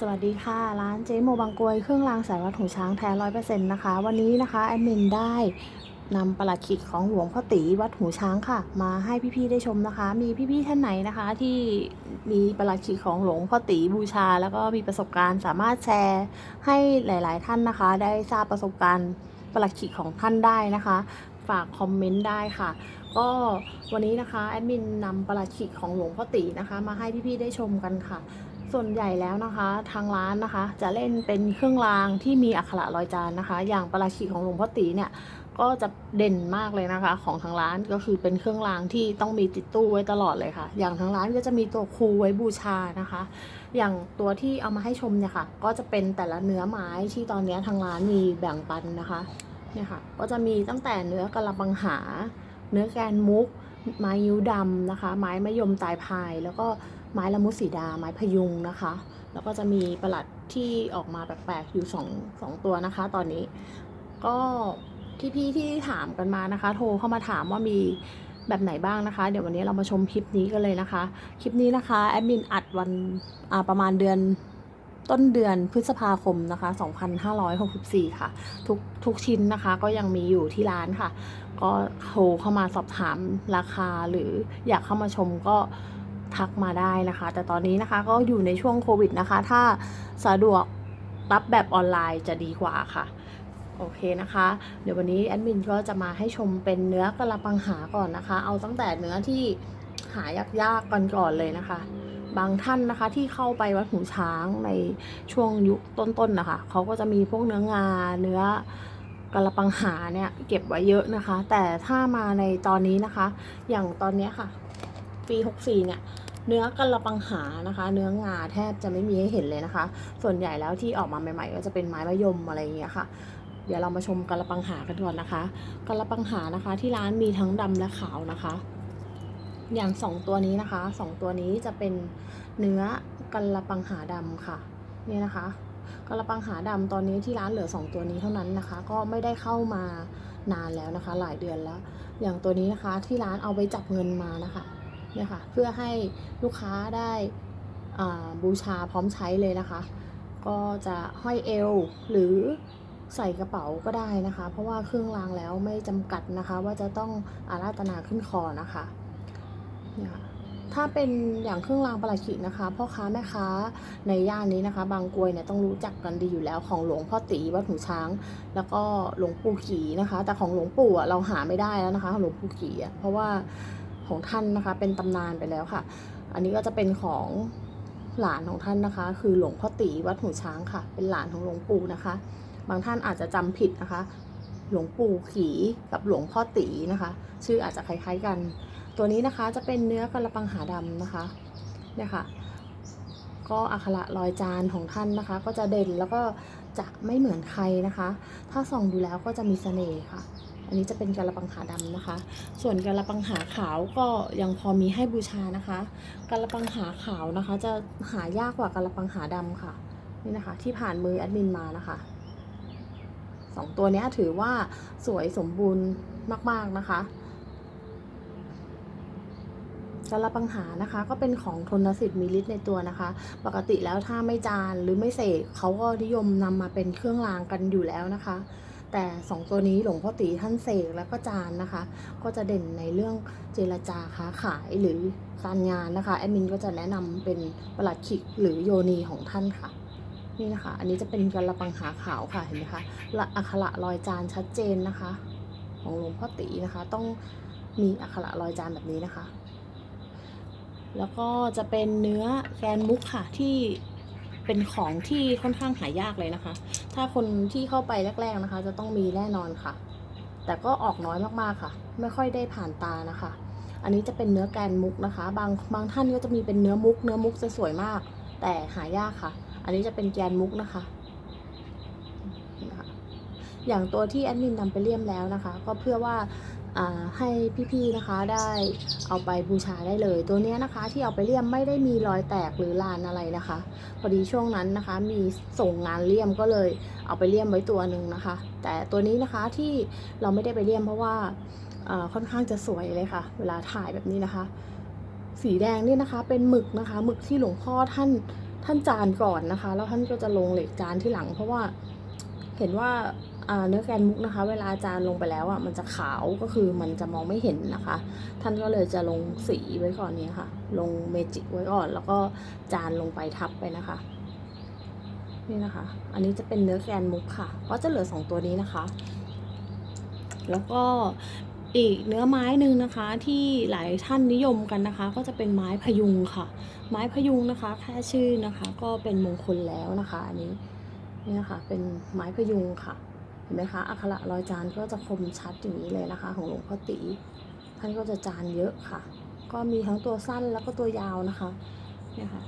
สวัสดีค่ะ ร้านเจ๊โมบางกวยเครื่องรางสายวัดหูช้างแท้ร้อยเปอร์เซ็นต์นะคะ วันนี้นะคะแอดมินได้นำประหลัดขิกของหลวงพ่อตีวัดหูช้างค่ะ มาให้พี่ๆได้ชมนะคะ มีพี่ๆท่านไหนนะคะ ที่มีประหลัดขิกของหลวงพ่อตีบูชา แล้วก็มีประสบการณ์สามารถแชร์ให้หลายๆท่านนะคะ ได้ทราบประสบการณ์ประหลัดขิกของท่านได้นะคะ ฝากคอมเมนต์ได้ค่ะก็วันนี้นะคะแอดมินนำประหลัดขิกของหลวงพ่อตีนะคะ มาให้พี่ๆได้ชมกันค่ะ ส่วนใหญ่แล้วนะคะทางร้านนะคะ จะเล่นเป็นเครื่องรางที่มีอักขระรอยจานนะคะ อย่างประหลัดขีของหลวงพ่อตีเนี่ยก็จะเด่นมากเลยนะคะ ของทางร้านก็คือเป็นเครื่องรางที่ต้องมีติดตู้ไว้ตลอดเลยค่ะ อย่างทางร้านก็จะมีตัวครูไว้บูชานะคะ อย่างตัวที่เอามาให้ชมเนี่ยค่ะ ก็จะเป็นแต่ละเนื้อไม้ที่ตอนนี้ทางร้านมีแบ่งปันนะคะเนี่ยค่ะก็จะมีตั้งแต่เนื้อกระปังหา เนื้อแกนมุก ไม้ยิ้วดำนะคะ ไม้มะยมตายพายแล้วก็ ไม้ละมุดสีดา ไม้พยุงนะคะ แล้วก็จะมีประหลัดที่ออกมาแปลกๆอยู่สองสองตัวนะคะ ตอนนี้ก็ที่พี่ที่ถามกันมานะคะ โทรเข้ามาถามว่ามีแบบไหนบ้างนะคะ เดี๋ยววันนี้เรามาชมคลิปนี้กันเลยนะคะ คลิปนี้นะคะแอดมินอัดวันประมาณเดือนต้นเดือนพฤษภาคมนะคะ 2564 ค่ะ ทุกทุกชิ้นนะคะก็ยังมีอยู่ที่ร้านค่ะ ก็โทรเข้ามาสอบถามราคาหรืออยากเข้ามาชมก็ ทักมาได้นะคะ แต่ตอนนี้นะคะก็อยู่ในช่วงโควิดนะคะ ถ้าสะดวกรับแบบออนไลน์จะดีกว่าค่ะ โอเคนะคะ เดี๋ยววันนี้แอดมินก็จะมาให้ชมเป็นเนื้อกระปังหาก่อนนะคะ เอาตั้งแต่เนื้อที่หายากๆก่อนก่อนๆเลยนะคะ บางท่านนะคะที่เข้าไปวัดหูช้างในช่วงยุคต้นๆนะคะเขาก็จะมีพวกเนื้องาเนื้อกระปังหาเนี่ยเก็บไว้เยอะนะคะ แต่ถ้ามาในตอนนี้นะคะ อย่างตอนนี้ค่ะ ปี64เนี่ยเนื้อกระปังหานะคะ เนื้องาแทบจะไม่มีให้เห็นเลยนะคะ ส่วนใหญ่แล้วที่ออกมาใหม่ ๆ ก็จะเป็นไม้มะยมอะไรอย่างเงี้ยค่ะ เดี๋ยวเรามาชมกระปังหากันก่อนนะคะกระปังหานะคะ ที่ร้านมีทั้งดำและขาวนะคะ อย่างสองตัวนี้นะคะสองตัวนี้จะเป็นเนื้อกระปังหาดำค่ะนี่นะคะกระปังหาดำตอนนี้ที่ร้านเหลือสองตัวนี้เท่านั้นนะคะ ก็ไม่ได้เข้ามานานแล้วนะคะ หลายเดือนแล้ว อย่างตัวนี้นะคะที่ร้านเอาไปจับเงินมานะคะ เนี่ยค่ะเพื่อให้ลูกค้าได้บูชาพร้อมใช้เลยนะคะ ก็จะห้อยเอวหรือใส่กระเป๋าก็ได้นะคะ เพราะว่าเครื่องรางแล้วไม่จำกัดนะคะ ว่าจะต้องอาราธนาขึ้นคอนะคะเนี่ยค่ะถ้าเป็นอย่างเครื่องรางประหลัดขิกนะคะพ่อค้าแม่ค้าในย่านนี้นะคะ บางกรวยเนี่ยต้องรู้จักกันดีอยู่แล้วของหลวงพ่อตีวัดหูช้าง แล้วก็หลวงปู่ขี่นะคะ แต่ของหลวงปู่เราหาไม่ได้แล้วนะคะหลวงปู่ขีอะเพราะว่า ของท่านนะคะ เป็นตำนานไปแล้วค่ะ อันนี้ก็จะเป็นของหลานของท่านนะคะ คือหลวงพ่อตีวัดหูช้างค่ะ เป็นหลานของหลวงปู่นะคะ บางท่านอาจจะจำผิดนะคะ หลวงปู่ขีกับหลวงพ่อตีนะคะ ชื่ออาจจะคล้ายๆกัน ตัวนี้นะคะจะเป็นเนื้อกระปังหาดำนะคะเนี่ยค่ะก็อักขระรอยจานของท่านนะคะ ก็จะเด่นแล้วก็จะไม่เหมือนใครนะคะ ถ้าส่องดูแล้วก็จะมีเสน่ห์ค่ะ อันนี้จะเป็นกระปังหาดำนะคะ ส่วนกระปังหาขาวก็ยังพอมีให้บูชานะคะกระปังหาขาวนะคะ จะหายากกว่ากระปังหาดำค่ะนี่นะคะ ที่ผ่านมือแอดมินมานะคะสองตัวนี้ถือว่าสวยสมบูรณ์มาก ๆ นะคะกระปังหานะคะ ก็เป็นของทนสิทธิ์มีฤทธิ์ในตัวนะคะ ปกติแล้วถ้าไม่จานหรือไม่เสกเขาก็นิยมนำมาเป็นเครื่องรางกันอยู่แล้วนะคะ แต่สองตัวนี้หลวงพ่อตีท่านเสกแล้วก็จานนะคะ ก็จะเด่นในเรื่องเจรจาค้าขายหรือการงานนะคะแอดมินก็จะแนะนำเป็นประหลัดขิกหรือโยนีของท่านค่ะ นี่นะคะ อันนี้จะเป็นกระปังหาขาวค่ะเห็นไหมคะละอักขระรอยจานชัดเจนนะคะ ของหลวงพ่อตีนะคะ ต้องมีอักขระรอยจานแบบนี้นะคะ แล้วก็จะเป็นเนื้อแกนมุกค่ะที่ เป็นของที่ค่อนข้างหายากเลยนะคะ ถ้าคนที่เข้าไปแรก ๆนะคะ จะต้องมีแน่นอนค่ะ แต่ก็ออกน้อยมากๆค่ะ ไม่ค่อยได้ผ่านตานะคะ อันนี้จะเป็นเนื้อแกนมุกนะคะ บางบางท่านก็จะมีเป็นเนื้อมุก เนื้อมุกจะสวยมาก แต่หายากค่ะ อันนี้จะเป็นแกนมุกนะคะอย่างตัวที่แอดมินนำไปเลี่ยมแล้วนะคะ ก็เพื่อว่า ให้พี่ๆนะคะได้เอาไปบูชาได้เลย ตัวนี้นะคะที่เอาไปเลี่ยมไม่ได้มีรอยแตกหรือลานอะไรนะคะ พอดีช่วงนั้นนะคะมีส่งงานเลี่ยมก็เลยเอาไปเลี่ยมไว้ตัวหนึ่งนะคะ แต่ตัวนี้นะคะที่เราไม่ได้ไปเลี่ยมเพราะว่าค่อนข้างจะสวยเลยค่ะ เวลาถ่ายแบบนี้นะคะ สีแดงนี่นะคะเป็นหมึกนะคะหมึกที่หลวงพ่อท่านท่านจานก่อนนะคะ แล้วท่านก็จะลงเหล็กจานที่หลัง เพราะว่าเห็นว่า เนื้อแกนมุกนะคะ เวลาจานลงไปแล้วอะมันจะขาวก็คือมันจะมองไม่เห็นนะคะ ท่านก็เลยจะลงสีไว้ก่อนนี้ค่ะ ลงเมจิกไว้ก่อน แล้วก็จานลงไปทับไปนะคะ นี่นะคะ อันนี้จะเป็นเนื้อแกนมุกค่ะ ก็จะเหลือสองตัวนี้นะคะ แล้วก็อีกเนื้อไม้หนึ่งนะคะที่หลายท่านนิยมกันนะคะ ก็จะเป็นไม้พยุงค่ะ ไม้พยุงนะคะแค่ชื่อนะคะ ก็เป็นมงคลแล้วนะคะ อันนี้นี่นะคะเป็นไม้พยุงค่ะ เห็นไหมคะอักขระรอยจานก็จะคมชัดอย่างนี้เลยนะคะ ของหลวงพ่อตีท่านก็จะจานเยอะค่ะ ก็มีทั้งตัวสั้นแล้วก็ตัวยาวนะคะเนี่ยค่ะ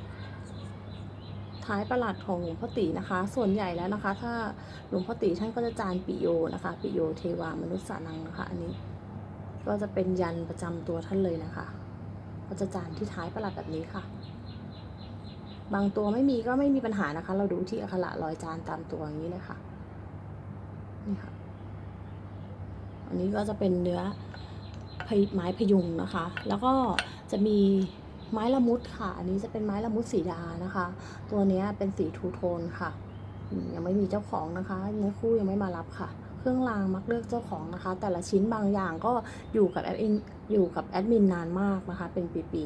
ท้ายประหลัดของหลวงพ่อตีนะคะ ส่วนใหญ่แล้วนะคะ ถ้าหลวงพ่อตีท่านก็จะจานปิโยนะคะ ปิโยเทวามนุษย์สานังนะคะ อันนี้ ก็จะเป็นยันประจำตัวท่านเลยนะคะ ก็จะจานที่ท้ายประหลัดแบบนี้ค่ะ บางตัวไม่มีก็ไม่มีปัญหานะคะ เราดูที่อักขระรอยจานตามตัวอย่างนี้เลยค่ะ นี่ค่ะ อันนี้ก็จะเป็นเนื้อไม้พยุงนะคะ แล้วก็จะมีไม้ละมุดค่ะ อันนี้จะเป็นไม้ละมุดสีดานะคะ ตัวเนี้ยเป็นสีทูโทนค่ะ ยังไม่มีเจ้าของนะคะ เนื้อคู่ยังไม่มารับค่ะ เครื่องรางมักเลือกเจ้าของนะคะ แต่ละชิ้นบางอย่างก็อยู่กับแอดมินอยู่กับแอดมินนานมากนะคะ เป็นปี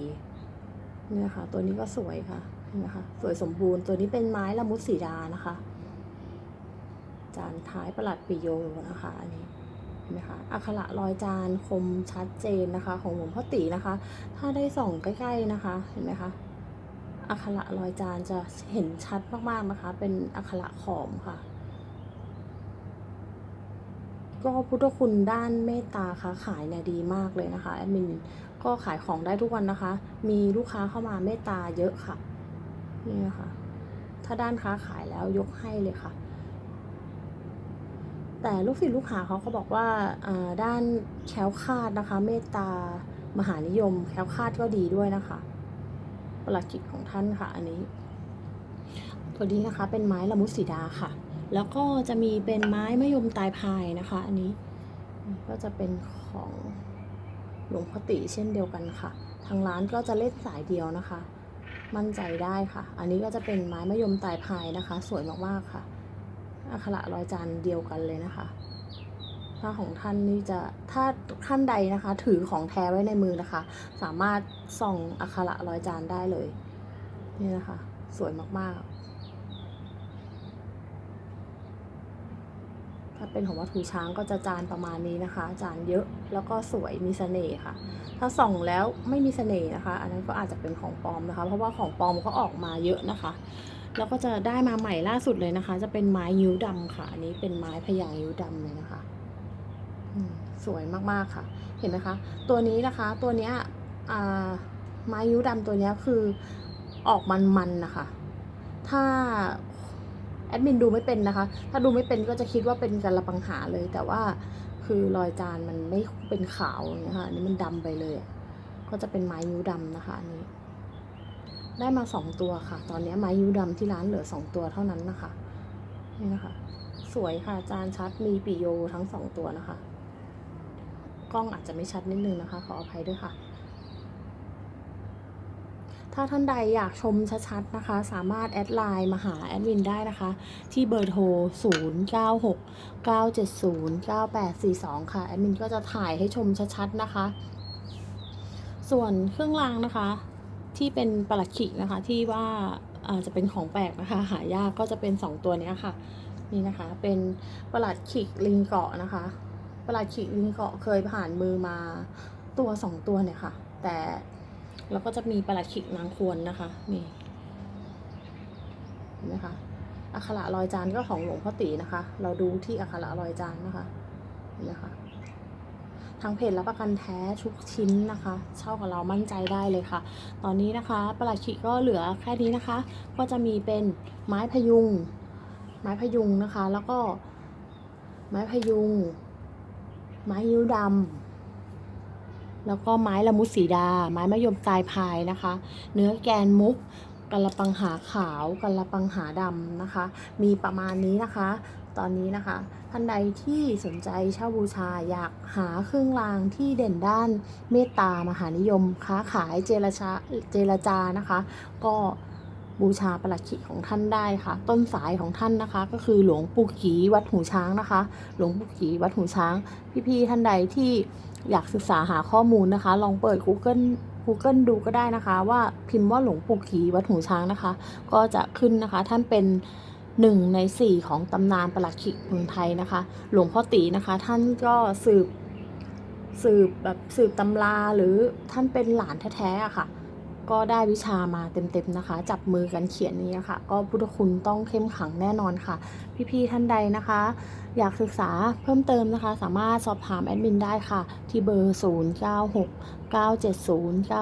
ๆเนี่นะคะตัวนี้ก็สวยค่ะนะคะสวยสมบูรณ์ ตัวนี้เป็นไม้ละมุดสีดานะคะ จานท้ายประหลัดปิโยนะคะอันนี้เห็นไหมคะอักขระรอยจานคมชัดเจนนะคะ ของหลวงพ่อตีนะคะ ถ้าได้ส่องใกล้ๆนะคะเห็นไหมคะอักขระรอยจานจะเห็นชัดมากๆนะคะ เป็นอักขระขอมค่ะ ก็พุทธคุณด้านเมตตาค้าขายเนี่ยดีมากเลยนะคะแอดมินก็ขายของได้ทุกวันนะคะ มีลูกค้าเข้ามาเมตตาเยอะค่ะนี่นะคะถ้าด้านค้าขายแล้วยกให้เลยค่ะ แต่ลูกศิษย์ลูกหาเขาก็บอกว่าด้านแคล้วคาดนะคะ เมตตามหานิยม แคล้วคาดก็ดีด้วยนะคะประหลัดกิจของท่านค่ะ อันนี้ ตัวนี้นะคะ เป็นไม้ละมุดสีดาค่ะ แล้วก็จะมีเป็นไม้มะยมตายพายนะคะ อันนี้ก็จะเป็นของหลวงพ่อติเช่นเดียวกันค่ะ ทางร้านก็จะเล่นสายเดียวนะคะ มั่นใจได้ค่ะ อันนี้ก็จะเป็นไม้มะยมตายพายนะคะ สวยมากๆค่ะ อักขระรอยจานเดียวกันเลยนะคะถ้าของท่านนี่จะถ้าท่านใดนะคะ ถือของแท้ไว้ในมือนะคะ สามารถส่องอักขระรอยจานได้เลย นี่นะคะ สวยมากๆ ถ้าเป็นของวัตถุช้างก็จะจานประมาณนี้นะคะ จานเยอะแล้วก็สวยมีเสน่ห์ค่ะ ถ้าส่องแล้วไม่มีเสน่ห์นะคะ อันนั้นก็อาจจะเป็นของปลอมนะคะ เพราะว่าของปลอมก็ออกมาเยอะนะคะ แล้วก็จะได้มาใหม่ล่าสุดเลยนะคะ จะเป็นไม้ยิ้วดำค่ะ อันนี้เป็นไม้พญายิ้วดำเลยนะคะสวยมากๆค่ะ เห็นไหมคะ ตัวนี้นะคะ ตัวเนี้ยไม้ยิ้วดำตัวเนี้ยคือออกมันๆนะคะ ถ้าแอดมินดูไม่เป็นนะคะ ถ้าดูไม่เป็นก็จะคิดว่าเป็นการละปังหาเลย แต่ว่าคือรอยจานมันไม่เป็นขาวอย่างนี้ค่ะอันนี้มันดำไปเลย ก็จะเป็นไม้ยิ้วดำนะคะอันนี้ ได้มาสองตัวค่ะ ตอนนี้ไม้ยิ้วดำที่ร้านเหลือสองตัวเท่านั้นนะคะ นี่นะคะ สวยค่ะจานชัดมีปิโยทั้งสองตัวนะคะ กล้องอาจจะไม่ชัดนิดนึงนะคะ ขออภัยด้วยค่ะ ถ้าท่านใดอยากชมชัดๆนะคะ สามารถแอดไลน์มาหาแอดมินได้นะคะ ที่เบอร์โทร 096 970 9842 ค่ะ แอดมินก็จะถ่ายให้ชมชัดๆนะคะ ส่วนเครื่องรางนะคะ ที่เป็นปลัดขิกนะคะ ที่ว่าอาจจะเป็นของแปลกนะคะ หายากก็จะเป็น 2 ตัวนี้ค่ะ นี่นะคะ เป็นปลัดขิกลิงเกาะนะคะปลัดขิกลิงเกาะเคยผ่านมือมาตัว 2 ตัวเนี่ยค่ะ แต่แล้วก็จะมีปลัดขิกนางควรนะคะนี่เห็นไหมคะอักขระรอยจานก็ของหลวงพ่อตีนะคะ เราดูที่อักขระรอยจานนะคะเห็นไหมคะ ทางเพจรับประกันแท้ทุกชิ้นนะคะ เช่ากับเรามั่นใจได้เลยค่ะ ตอนนี้นะคะประหลัดขิกก็เหลือแค่นี้นะคะ ก็จะมีเป็นไม้พยุง ไม้พยุงนะคะ แล้วก็ไม้พยุง ไม้ยิ้วดำแล้วก็ไม้ละมุดสีดา ไม้มะยมกายพายนะคะ เนื้อแกนมุกกัละปังหาขาวกัละปังหาดำนะคะ มีประมาณนี้นะคะ ตอนนี้นะคะ ท่านใดที่สนใจเช่าบูชาอยากหาเครื่องรางที่เด่นด้านเมตตามหานิยม ค้าขายเจรจาเจรจานะคะ ก็บูชาประหลัดขิกของท่านได้ค่ะ ต้นสายของท่านนะคะ ก็คือหลวงปู่กีวัดหูช้างนะคะ หลวงปู่กีวัดหูช้าง พี่ๆท่านใดที่อยากศึกษาหาข้อมูลนะคะ ลองเปิด Google Google ดูก็ได้นะคะ ว่าพิมพ์ว่าหลวงปู่กีวัดหูช้างนะคะ ก็จะขึ้นนะคะท่านเป็น หนึ่งในสี่ของตำนานประหลัดขิกเมืองไทยนะคะ หลวงพ่อตีนะคะ ท่านก็สืบสืบแบบสืบตำราหรือท่านเป็นหลานแท้ๆอะค่ะ ก็ได้วิชามาเต็มๆนะคะ จับมือกันเขียนนี้ค่ะก็พุทธคุณต้องเข้มขังแน่นอนค่ะ พี่ๆท่านใดนะคะอยากศึกษาเพิ่มเติมนะคะ สามารถสอบถามแอดมินได้ค่ะ ที่เบอร์ 096 970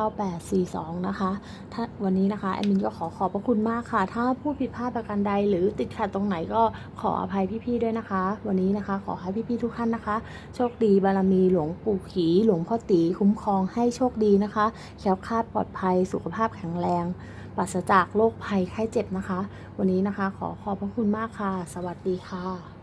9842 นะคะถ้าวันนี้นะคะแอดมินก็ขอขอบพระคุณมากค่ะ ถ้าพูดผิดพลาดประการใด หรือติดขัดตรงไหนก็ขออภัยพี่ๆด้วยนะคะ วันนี้นะคะ ขอให้พี่ๆทุกท่านนะคะ โชคดีบารมีหลวงปู่ขีหลวงพ่อตีคุ้มครองให้โชคดีนะคะแคล้วคลาดปลอดภัยสุขภาพแข็งแรงปราศจากโรคภัยไข้เจ็บนะคะ วันนี้นะคะ ขอขอบพระคุณมากค่ะ สวัสดีค่ะ